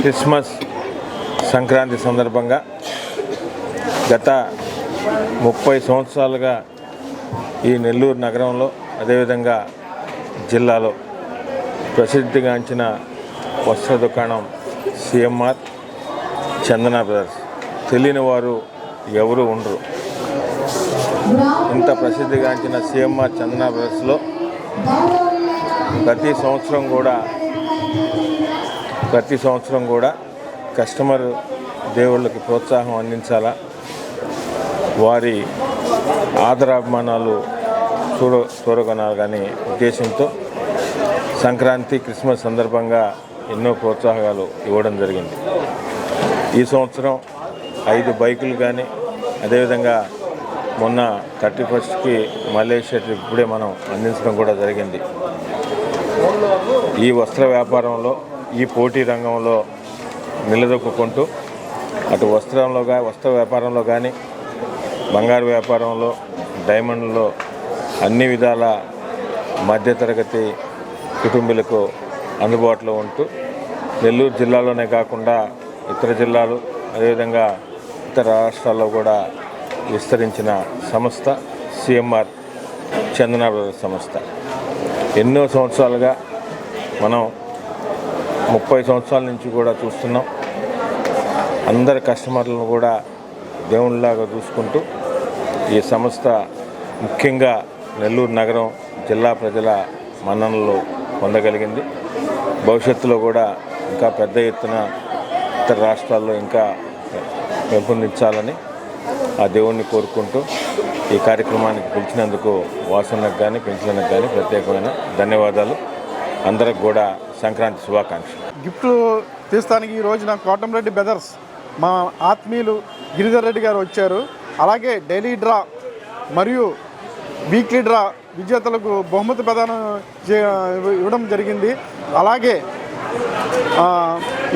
Christmas Sankranti సందర్భంగా గత ముప్పై సంవత్సరాలుగా ఈ నెల్లూరు నగరంలో అదేవిధంగా జిల్లాలో ప్రసిద్ధిగాంచిన వస్త్ర దుకాణం సిఎంఆర్ చందన బ్రదర్స్. తెలియని వారు ఎవరు ఉండరు. ఇంత ప్రసిద్ధిగాంచిన సిఎంఆర్ చందన బ్రదర్స్లో ప్రతి సంవత్సరం కూడా ప్రతి సంవత్సరం కూడా కస్టమర్ దేవుళ్ళకి ప్రోత్సాహం అందించాలా? వారి ఆదరాభిమానాలు చూడ చూరగొనాలి కానీ ఉద్దేశంతో సంక్రాంతి క్రిస్మస్ సందర్భంగా ఎన్నో ప్రోత్సాహకాలు ఇవ్వడం జరిగింది. ఈ సంవత్సరం ఐదు బైకులు కానీ అదేవిధంగా మొన్న థర్టీ ఫస్ట్కి మలేషియా ట్రిప్ ఇప్పుడే మనం అందించడం కూడా జరిగింది. ఈ వస్త్ర వ్యాపారంలో ఈ పోటీ రంగంలో నిలదొక్కుంటూ అటు వస్త్రంలో కానీ వస్త్ర వ్యాపారంలో కానీ బంగారు వ్యాపారంలో డైమండ్లో అన్ని విధాల మధ్యతరగతి కుటుంబీలకు అందుబాటులో ఉంటూ నెల్లూరు జిల్లాలోనే కాకుండా ఇతర జిల్లాలు అదేవిధంగా ఇతర రాష్ట్రాల్లో కూడా విస్తరించిన సంస్థ సిఎంఆర్ చందన బ్రదర్స్ సంస్థ. ఎన్నో సంవత్సరాలుగా మనం ముప్పై సంవత్సరాల నుంచి కూడా చూస్తున్నాం. అందరి కస్టమర్లను కూడా దేవునిలాగా చూసుకుంటూ ఈ సంస్థ ముఖ్యంగా నెల్లూరు నగరం జిల్లా ప్రజల మన్ననలు పొందగలిగింది. భవిష్యత్తులో కూడా ఇంకా పెద్ద ఎత్తున ఇతర రాష్ట్రాల్లో ఇంకా పెంపొందించాలని ఆ దేవుణ్ణి కోరుకుంటూ ఈ కార్యక్రమానికి పిలిచినందుకు వాసనకు కానీ పెంచినందుకు కానీ ప్రత్యేకమైన ధన్యవాదాలు. అందరికి కూడా సంక్రాంతి శుభాకాంక్షలు. గిఫ్ట్లు తీస్తానికి ఈ రోజున కోటంరెడ్డి బ్రదర్స్ మా ఆత్మీయులు గిరిధర్ రెడ్డి గారు వచ్చారు. అలాగే డైలీ డ్రా మరియు వీక్లీ డ్రా విజేతలకు బహుమతి ప్రదానం చే ఇవ్వడం జరిగింది. అలాగే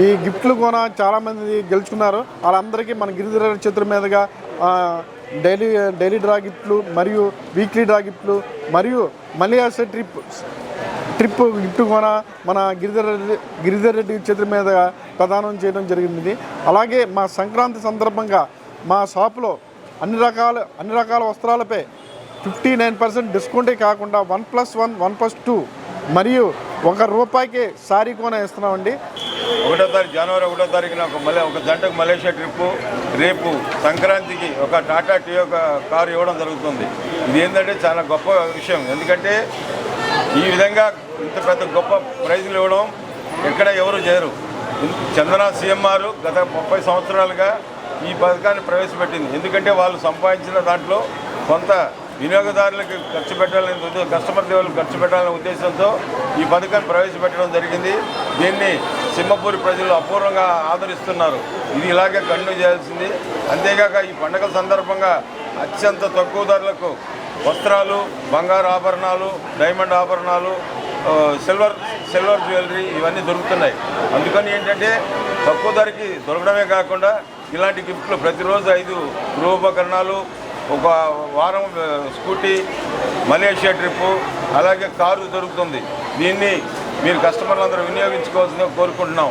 ఈ గిఫ్ట్లు కూడా చాలామంది గెలుచుకున్నారు. వాళ్ళందరికీ మన గిరిధర రెడ్డి చేతుల మీదుగా డైలీ డైలీ డ్రా గిఫ్ట్లు మరియు వీక్లీ డ్రా గిఫ్ట్లు మరియు మలియాస ట్రిప్ ట్రిప్ గిఫ్ట్ కూడా మన గిరిధర్ రెడ్డి గిరిధర్ రెడ్డి చేతుల మీద ప్రదానం చేయడం జరిగింది. అలాగే మా సంక్రాంతి సందర్భంగా మా షాపులో అన్ని రకాల అన్ని రకాల వస్త్రాలపై ఫిఫ్టీ నైన్ పర్సెంట్ డిస్కౌంటే కాకుండా one plus one one plus two మరియు ఒక రూపాయికి సారీ కూడా ఇస్తున్నామండి ఒకటో తారీఖు జనవరి ఒకటో తారీఖున ఒక మలే ఒక జంటకు మలేషియా ట్రిప్పు రేపు సంక్రాంతికి ఒక టాటా టీ ఒక కారు ఇవ్వడం జరుగుతుంది. ఇది ఏంటంటే చాలా గొప్ప విషయం. ఎందుకంటే ఈ విధంగా ఇంత పెద్ద గొప్ప ప్రైజులు ఇవ్వడం ఎక్కడ ఎవరు చేయరు. చందన సీఎంఆర్ గత ముప్పై సంవత్సరాలుగా ఈ పథకాన్ని ప్రవేశపెట్టింది. ఎందుకంటే వాళ్ళు సంపాదించిన దాంట్లో కొంత వినియోగదారులకు ఖర్చు పెట్టాలనే ఉద్దే- కస్టమర్ సేవలకు ఖర్చు పెట్టాలనే ఉద్దేశంతో ఈ పథకాన్ని ప్రవేశపెట్టడం జరిగింది. దీన్ని సింహపూరి ప్రజలు అపూర్వంగా ఆదరిస్తున్నారు. ఇది ఇలాగే కంటిన్యూ చేయాల్సింది. అంతేగాక ఈ పండగల సందర్భంగా అత్యంత తక్కువ ధరలకు వస్త్రాలు బంగారు ఆభరణాలు డైమండ్ ఆభరణాలు సిల్వర్ సిల్వర్ జ్యువెలరీ ఇవన్నీ దొరుకుతున్నాయి. అందుకని ఏంటంటే తక్కువ ధరకి దొరకడమే కాకుండా ఇలాంటి గిఫ్ట్లు ప్రతిరోజు ఐదు గృహోపకరణాలు ఒక వారం స్కూటీ మలేషియా ట్రిప్పు అలాగే కారు దొరుకుతుంది. దీన్ని మీరు కస్టమర్లందరూ వినియోగించుకోవాల్సిందిగా కోరుకుంటున్నాం